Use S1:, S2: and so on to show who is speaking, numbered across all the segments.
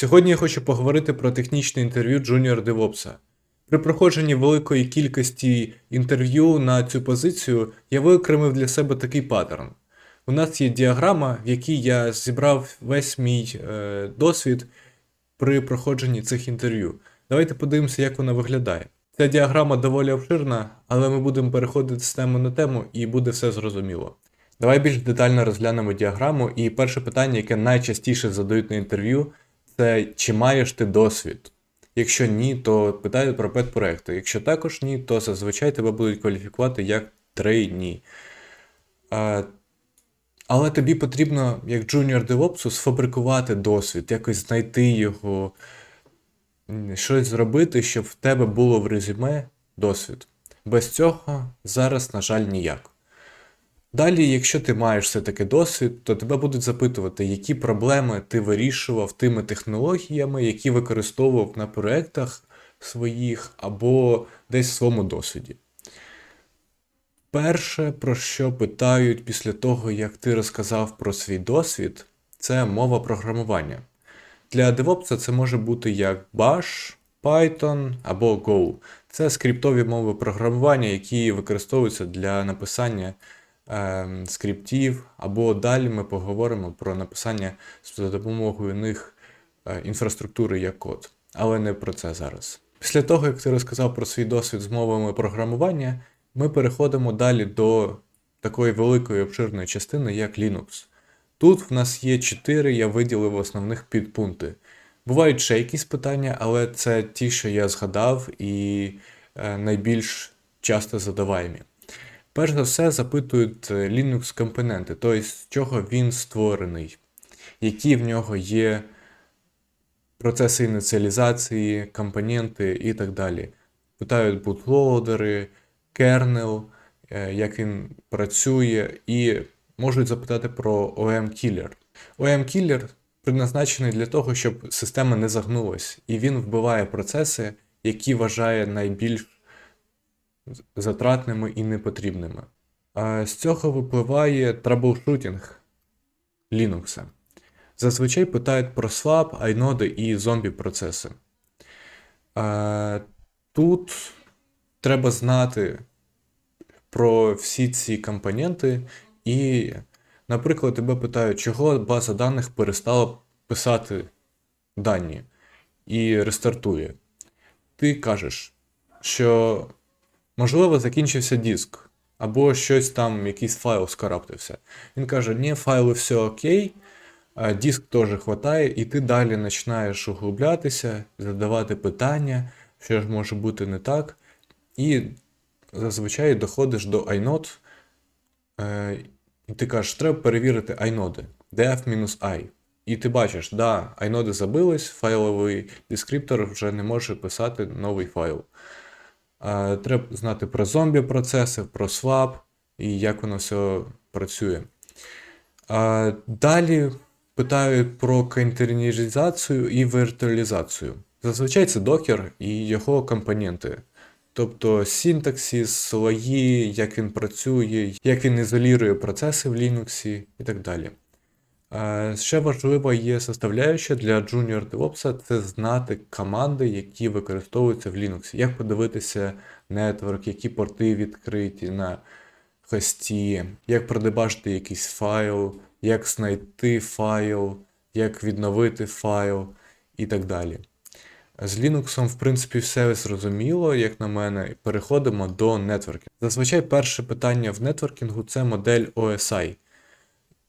S1: Сьогодні я хочу поговорити про технічне інтерв'ю Junior DevOps. При проходженні великої кількості інтерв'ю на цю позицію я виокремив для себе такий паттерн. У нас є діаграма, в якій я зібрав весь мій е, досвід при проходженні цих інтерв'ю. Давайте подивимося, як вона виглядає. Ця діаграма доволі обширна, але ми будемо переходити з теми на тему і буде все зрозуміло. Давай більш детально розглянемо діаграму. І перше питання, яке найчастіше задають на інтерв'ю, це чи маєш ти досвід? Якщо ні, то питають про педпроекти. Якщо також ні, то зазвичай тебе будуть кваліфікувати як трейні. Але тобі потрібно, як джуніор DevOps, сфабрикувати досвід, якось знайти його, щось зробити, щоб в тебе було в резюме досвід. Без цього зараз, на жаль, ніяк. Далі, якщо ти маєш все-таки досвід, то тебе будуть запитувати, які проблеми ти вирішував тими технологіями, які використовував на проєктах своїх або десь в своєму досвіді. Перше, про що питають після того, як ти розказав про свій досвід, це мова програмування. Для DevOps це може бути як Bash, Python або Go. Це скриптові мови програмування, які використовуються для написання скриптів, або далі ми поговоримо про написання за допомогою них е, інфраструктури як код. Але не про це зараз. Після того, як ти розказав про свій досвід з мовами програмування, ми переходимо далі до такої великої обширної частини, як Linux. Тут в нас є чотири, я виділив основних підпункти. Бувають ще якісь питання, але це ті, що я згадав, і е, найбільш часто задаваємі. Перш за все, запитують е, Linux компоненти, тобто з чого він створений, які в нього є процеси ініціалізації, компоненти і так далі. Питають бутлоудери, кернел, як він працює, і можуть запитати про OM-кілер. OM-кілер предназначений для того, щоб система не загнулась, і він вбиває процеси, які вважає найбільш затратними і непотрібними. З цього випливає траблшутінг Linux. Зазвичай питають про swap, айноди і зомбі процеси. Тут треба знати про всі ці компоненти, і, наприклад, тебе питають, чого база даних перестала писати дані і рестартує. Ти кажеш, що можливо закінчився диск, або щось там, якийсь файл скараптився. Він каже, ні, файли все окей, диск теж хватає, і ти далі починаєш углублятися, задавати питання, що ж може бути не так. І зазвичай доходиш до inode, е, і ти кажеш, треба перевірити айноди, def-i. І ти бачиш, да, айноди забились, файловий дескриптор вже не може писати новий файл. Треба знати про зомбі процеси, про swap і як воно все працює. Далі питають про контейнеризацію і віртуалізацію. Зазвичай це докер і його компоненти. Тобто синтаксис, слої, як він працює, як він ізолює процеси в Linux і так далі. Е, Ще важлива є составляюча для Junior DevOps це знати команди, які використовуються в Linux. Як подивитися нетворк, які порти відкриті на хості, як продебажити якийсь файл, як знайти файл, як відновити файл і так далі. З Linux, в принципі, все зрозуміло, як на мене. Переходимо до нетворкінгу. Зазвичай перше питання в нетворкінгу це модель OSI.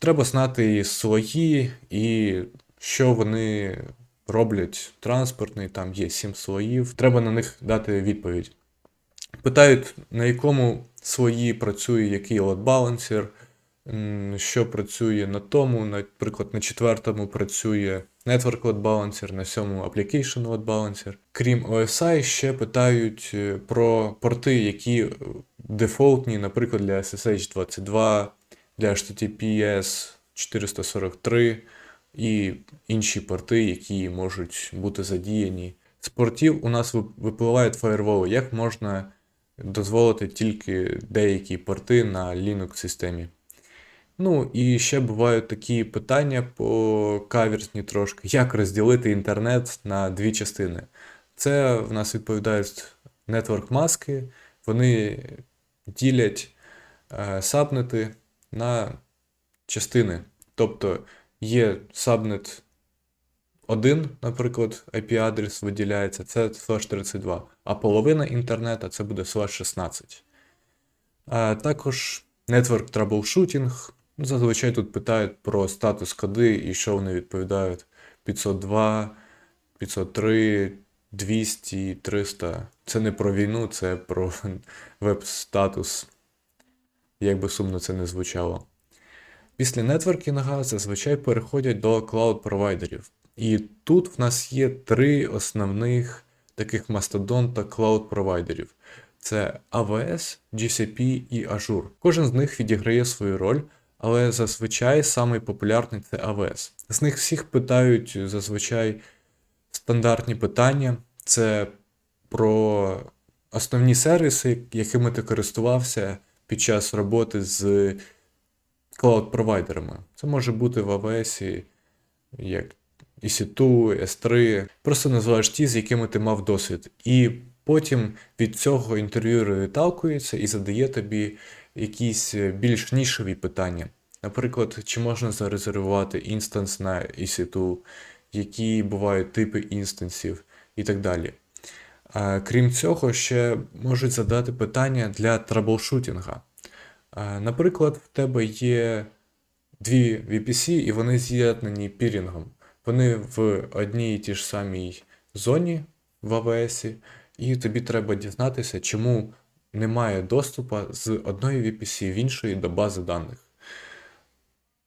S1: Треба знати і слої, і що вони роблять транспортний, там є 7 слоїв. Треба на них дати відповідь. Питають, на якому слої працює який м, що працює на тому, наприклад, на четвертому працює Network Load Balancer, на сьомому Application Load Balancer. Крім OSI, ще питають е, про порти, які е, дефолтні, наприклад, для SSH 22, для HTTPS 443 і інші порти, які можуть бути задіяні. З портів у нас випливають фаєрволи, як можна дозволити тільки деякі порти на Linux системі. Ну і ще бувають такі питання по каверсні трошки. Як розділити інтернет на дві частини? Це в нас відповідають network маски, вони ділять е, сабнети на частини. Тобто є сабнет 1, наприклад, IP-адрес виділяється, це slash 32, а половина інтернету це буде slash 16. А також Network Troubleshooting. Ну, Зазвичай тут питають про статус коди і що вони відповідають 502, 503, 200, 300. Це не про війну, це про веб-статус. Як би сумно це не звучало. Після нетворкінга зазвичай переходять до клауд-провайдерів. І тут в нас є три основних таких мастодонта клауд-провайдерів. Це AWS, GCP і Azure. Кожен з них відіграє свою роль, але зазвичай самий популярний це AWS. З них всіх питають зазвичай стандартні питання. Це про основні сервіси, якими ти користувався під час роботи з клауд-провайдерами. Це може бути в AWS як EC2, S3. Просто називаєш ті, з якими ти мав досвід. І потім від цього інтерв'юер відталкується і задає тобі якісь більш нішеві питання. Наприклад, чи можна зарезервувати інстанс на EC2, які бувають типи інстансів і так далі. Крім цього, ще можуть задати питання для траблшутінга. Наприклад, в тебе є дві VPC, і вони з'єднані пірінгом. Вони в одній і тій ж самій зоні в AWS, і тобі треба дізнатися, чому немає доступу з одної VPC в іншої до бази даних.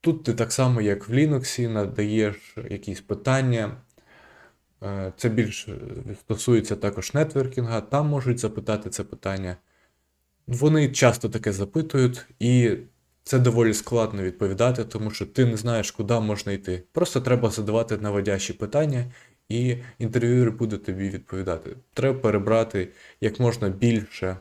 S1: Тут ти так само, як в Linux, надаєш якісь питання. Е, Це більш стосується також нетворкінга, там можуть запитати це питання. Вони часто таке запитують, і це доволі складно відповідати, тому що ти не знаєш, куди можна йти. Просто треба задавати наводящі питання, і інтерв'юер буде тобі відповідати. Треба перебрати як можна більше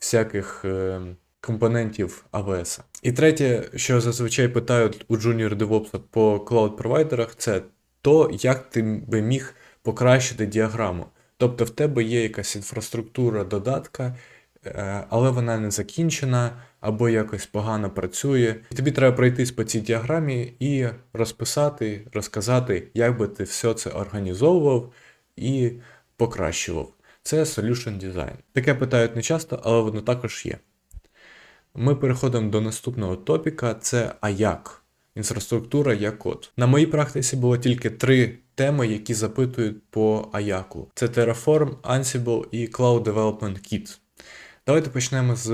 S1: всяких е, компонентів AWS. І третє, що зазвичай питають у Junior DevOps по клауд-провайдерах, це то, як ти би міг покращити діаграму. Тобто в тебе є якась інфраструктура додатка, е, але вона не закінчена або якось погано працює. І тобі треба пройтись по цій діаграмі і розписати, розказати, як би ти все це організовував і покращував. Це solution design. Таке питають не часто, але воно також є. Ми переходимо до наступного топіка: це а як? Інфраструктура як код. На моїй практиці було тільки три теми, які запитують по Аяку: це Terraform, Ansible і Cloud Development Kit. Давайте почнемо з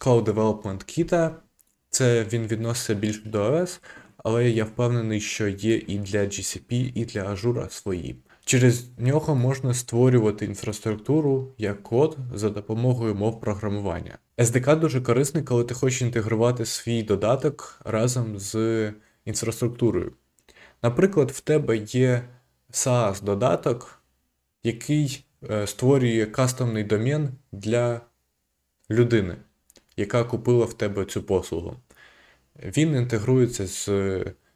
S1: Cloud Development Kit. Це він відноситься більше до OS, але я впевнений, що є і для GCP, і для Azure свої. Через нього можна створювати інфраструктуру як код за допомогою мов програмування. SDK дуже корисний, коли ти хочеш інтегрувати свій додаток разом з інфраструктурою. Наприклад, в тебе є SaaS-додаток, який е, створює кастомний домен для людини, яка купила в тебе цю послугу. Він інтегрується з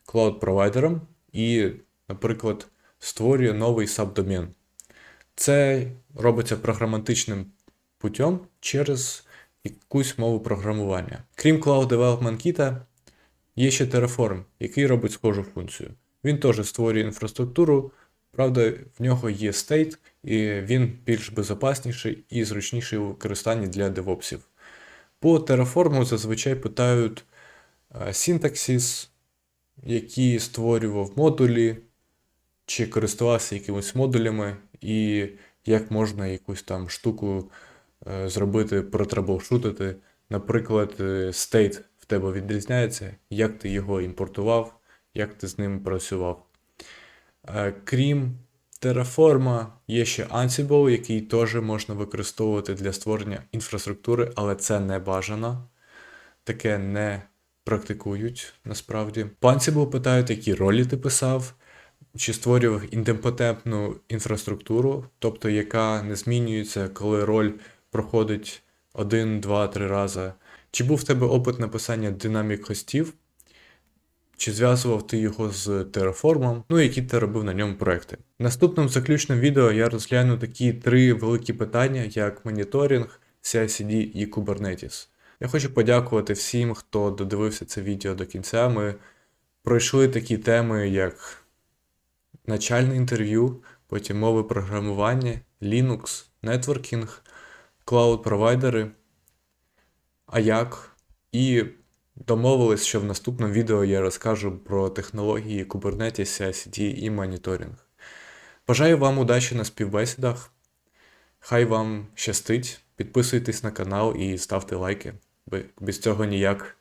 S1: клауд-провайдером і, наприклад, створює новий сабдомен. Це робиться програматичним путем через якусь мову програмування. Крім Cloud Development Kit, є ще Terraform, який робить схожу функцію. Він теж створює інфраструктуру, правда, в нього є state, і він більш безпечніший і зручніший у використанні для девопсів. По Terraform зазвичай питають синтаксис, який створював модулі, чи користувався якимись модулями, і як можна якусь там штуку е, зробити, протраблшутити. Наприклад, state в тебе відрізняється, як ти його імпортував, як ти з ним працював. Е, крім Terraform, є ще Ansible, який теж можна використовувати для створення інфраструктури, але це не бажано. Таке не практикують насправді. По Ansible питають, які ролі ти писав, чи створював індемпотентну інфраструктуру, тобто яка не змінюється, коли роль проходить один, два, три рази. Чи був в тебе опит написання динамік хостів? Чи зв'язував ти його з Terraform, ну які ти робив на ньому проекти. В наступному заключному відео я розгляну такі три великі питання, як моніторинг, CI/CD і Kubernetes. Я хочу подякувати всім, хто додивився це відео до кінця. Ми пройшли такі теми, як начальне інтерв'ю, потім мови програмування, Linux, нетворкінг, клауд-провайдери, а як і домовились, що в наступному відео я розкажу про технології Kubernetes, CI/CD і моніторинг. Бажаю вам удачі на співбесідах. Хай вам щастить. Підписуйтесь на канал і ставте лайки. Бе- Без цього ніяк.